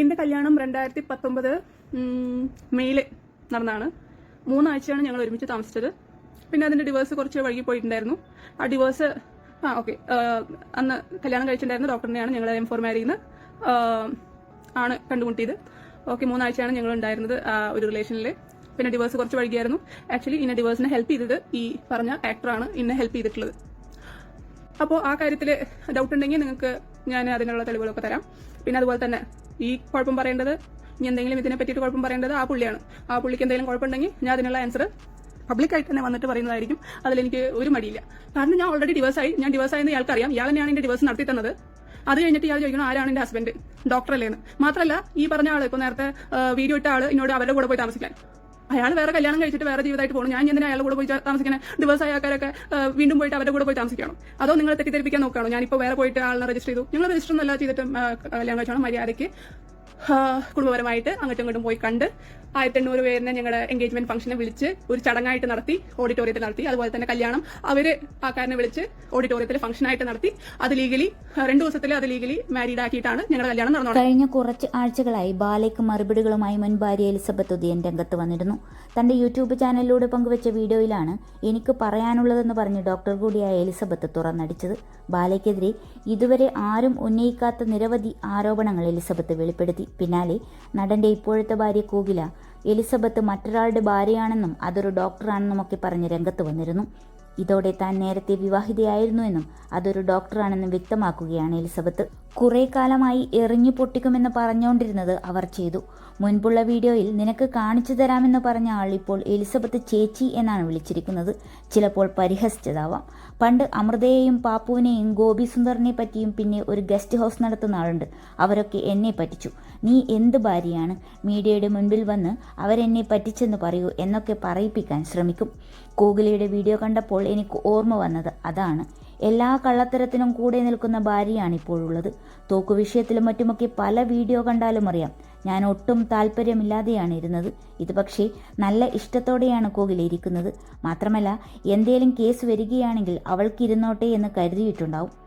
എന്റെ കല്യാണം രണ്ടായിരത്തി പത്തൊമ്പത് മെയ്യിൽ നടന്നാണ്. മൂന്നാഴ്ചയാണ് ഞങ്ങൾ ഒരുമിച്ച് താമസിച്ചത്. പിന്നെ അതിന്റെ ഡിവോഴ്സ് കുറച്ച് വഴി പോയിട്ടുണ്ടായിരുന്നു. ആ ഡിവോഴ്സ് ആ ഓക്കെ അന്ന് കല്യാണം കഴിച്ചിട്ടുണ്ടായിരുന്ന ഡോക്ടറിനെയാണ് ഞങ്ങൾ എം ഫോർ ആണ് കണ്ടുമുട്ടിയത്. ഓക്കെ മൂന്നാഴ്ചയാണ് ഞങ്ങൾ ഉണ്ടായിരുന്നത് ഒരു റിലേഷനിൽ പിന്നെ ഡിവോഴ്സ് കുറച്ച് വൈകിയായിരുന്നു. ആക്ച്വലി ഇന്ന ഡിവോഴ്സിനെ ഹെൽപ്പ് ചെയ്തത് ഈ പറഞ്ഞ ആക്ടറാണ് ഇന്നെ ഹെൽപ്പ് ചെയ്തിട്ടുള്ളത്. അപ്പോൾ ആ കാര്യത്തിൽ ഡൗട്ട് ഉണ്ടെങ്കിൽ നിങ്ങൾക്ക് ഞാൻ അതിനുള്ള തെളിവുകളൊക്കെ തരാം. പിന്നെ അതുപോലെ തന്നെ ഈ കുഴപ്പം പറയേണ്ടത് ഇനി എന്തെങ്കിലും ഇതിനെ പറ്റിയിട്ട് കുഴപ്പം പറയേണ്ടത് ആ പുള്ളിയാണ്. ആ പുള്ളിക്ക് എന്തെങ്കിലും കുഴപ്പമുണ്ടെങ്കിൽ ഞാൻ അതിനുള്ള ആൻസർ പബ്ലിക്കായിട്ട് തന്നെ വന്നിട്ട് പറയുന്നതായിരിക്കും. അതിലെനിക്ക് ഒരു മടിയില്ല. കാരണം ഞാൻ ഓൾറെഡി ഡിവേഴ്സായി ഞാൻ ഡിവേഴ്സായെന്ന് ഇയാൾക്കറിയാം. ഇയാൾ തന്നെയാണ് എന്റെ ഡിവേഴ്സ് നടത്തി തന്നത്. അത് കഴിഞ്ഞിട്ട് ഇയാൾ ചോദിക്കണം ആരാണ് എന്റെ ഹസ്ബൻഡ് ഡോക്ടർ അല്ലേന്ന്. മാത്രമല്ല ഈ പറഞ്ഞ ആൾ ഇപ്പോൾ നേരത്തെ വീഡിയോ ഇട്ട ആൾ എന്നോട് അവരുടെ കൂടെ പോയി താമസിക്കാൻ. അയാൾ വേറെ കല്യാണം കഴിച്ചിട്ട് വേറെ ജീവിതമായിട്ട് പോകണം ഞാൻ എന്തിനാ അയാളുടെ കൂടെ പോയി താമസിക്കണേ? ഡിവേഴ്സ് ആൾക്കാരൊക്കെ വീണ്ടും പോയിട്ട് അവരുടെ കൂടെ പോയി താമസിക്കണം അതോ നിങ്ങൾ തെറ്റിദ്ധരിപ്പിക്കാൻ നോക്കുകയാണോ? ഞാനിപ്പോൾ വേറെ പോയിട്ട് ആളിനെ രജിസ്റ്റർ ചെയ്തു. നിങ്ങൾ രജിസ്റ്റർ ഒന്നും അല്ല ചെയ്തിട്ട് കല്യാണം കഴിച്ചോണം മര്യാദയ്ക്ക്. കുടുംബപരമായിട്ട് അങ്ങോട്ടും ഇങ്ങോട്ടും പോയി കണ്ട് ആയിരത്തി എണ്ണൂറ് പേരിനെ ഞങ്ങളുടെ എൻഗേജ്മെന്റ് ഫംഗ്ഷനെ വിളിച്ച് ഒരു ചടങ്ങായിട്ട് നടത്തി ഓഡിറ്റോറിയത്തിൽ നടത്തി. അതുപോലെ തന്നെ കല്യാണം. അവർ ആൾക്കാരനെ വിളിച്ച് ഓഡിറ്റോറിയത്തിൽ ഫംഗ്ഷനായിട്ട് നടത്തി. അത് ലീഗലി രണ്ടു ദിവസത്തിൽ അത് ലീഗലി മാരീഡ് ആക്കിയിട്ടാണ് ഞങ്ങളുടെ കല്യാണം നടന്നത്. കഴിഞ്ഞ കുറച്ച് ആഴ്ചകളായി ബാലയ്ക്ക് മറുപടികളുമായി മുൻ ഭാര്യ എലിസബത്ത് ഉദയൻ രംഗത്ത് വന്നിരുന്നു. തന്റെ യൂട്യൂബ് ചാനലിലൂടെ പങ്കുവച്ച വീഡിയോയിലാണ് എനിക്ക് പറയാനുള്ളതെന്ന് പറഞ്ഞ് ഡോക്ടർ കൂടിയായ എലിസബത്ത് തുറന്നടിച്ചത്. ബാലയ്ക്കെതിരെ ഇതുവരെ ആരും ഉന്നയിക്കാത്ത നിരവധി ആരോപണങ്ങൾ എലിസബത്ത് വെളിപ്പെടുത്തി. പിന്നാലെ നടന്റെ ഇപ്പോഴത്തെ ഭാര്യ കോകില. എലിസബത്ത് മറ്റൊരാളുടെ ഭാര്യയാണെന്നും അതൊരു ഡോക്ടറാണെന്നും ഒക്കെ പറഞ്ഞ് രംഗത്ത് വന്നിരുന്നു. ഇതോടെ താൻ നേരത്തെ വിവാഹിതയായിരുന്നുവെന്നും അതൊരു ഡോക്ടറാണെന്നും വ്യക്തമാക്കുകയാണ് എലിസബത്ത്. കുറെ കാലമായി എറിഞ്ഞു പൊട്ടിക്കുമെന്ന് പറഞ്ഞുകൊണ്ടിരുന്നത് അവർ ചെയ്തു. മുൻപുള്ള വീഡിയോയിൽ നിനക്ക് കാണിച്ചു തരാമെന്ന് പറഞ്ഞ ആൾ ഇപ്പോൾ എലിസബത്ത് ചേച്ചി എന്നാണ് വിളിച്ചിരിക്കുന്നത്. ചിലപ്പോൾ പരിഹസിച്ചതാവാം. പണ്ട് അമൃതയെയും പാപ്പുവിനെയും ഗോപി സുന്ദറിനെ പറ്റിയും പിന്നെ ഒരു ഗസ്റ്റ് ഹൗസ് നടത്തുന്ന ആളുണ്ട്. അവരൊക്കെ എന്നെ പറ്റിച്ചു. നീ എന്ത് ഭാര്യയാണ്? മീഡിയയുടെ മുൻപിൽ വന്ന് അവരെന്നെ പറ്റിച്ചെന്ന് പറയൂ എന്നൊക്കെ പറയിപ്പിക്കാൻ ശ്രമിക്കും. കോഗിലയുടെ വീഡിയോ കണ്ടപ്പോൾ എനിക്ക് ഓർമ്മ വന്നത് അതാണ്. എല്ലാ കള്ളത്തരത്തിനും കൂടെ നിൽക്കുന്ന ഭാര്യയാണ് ഇപ്പോഴുള്ളത് തോക്കു വിഷയത്തിലും മറ്റുമൊക്കെ പല വീഡിയോ കണ്ടാലും അറിയാം. ഞാൻ ഒട്ടും താല്പര്യമില്ലാതെയാണ് ഇരുന്നത്. ഇത് പക്ഷേ നല്ല ഇഷ്ടത്തോടെയാണ് കോകില ഇരിക്കുന്നത്. മാത്രമല്ല എന്തേലും കേസ് വരികയാണെങ്കിൽ അവൾക്കിരുന്നോട്ടെ എന്ന് കരുതിയിട്ടുണ്ടാവും.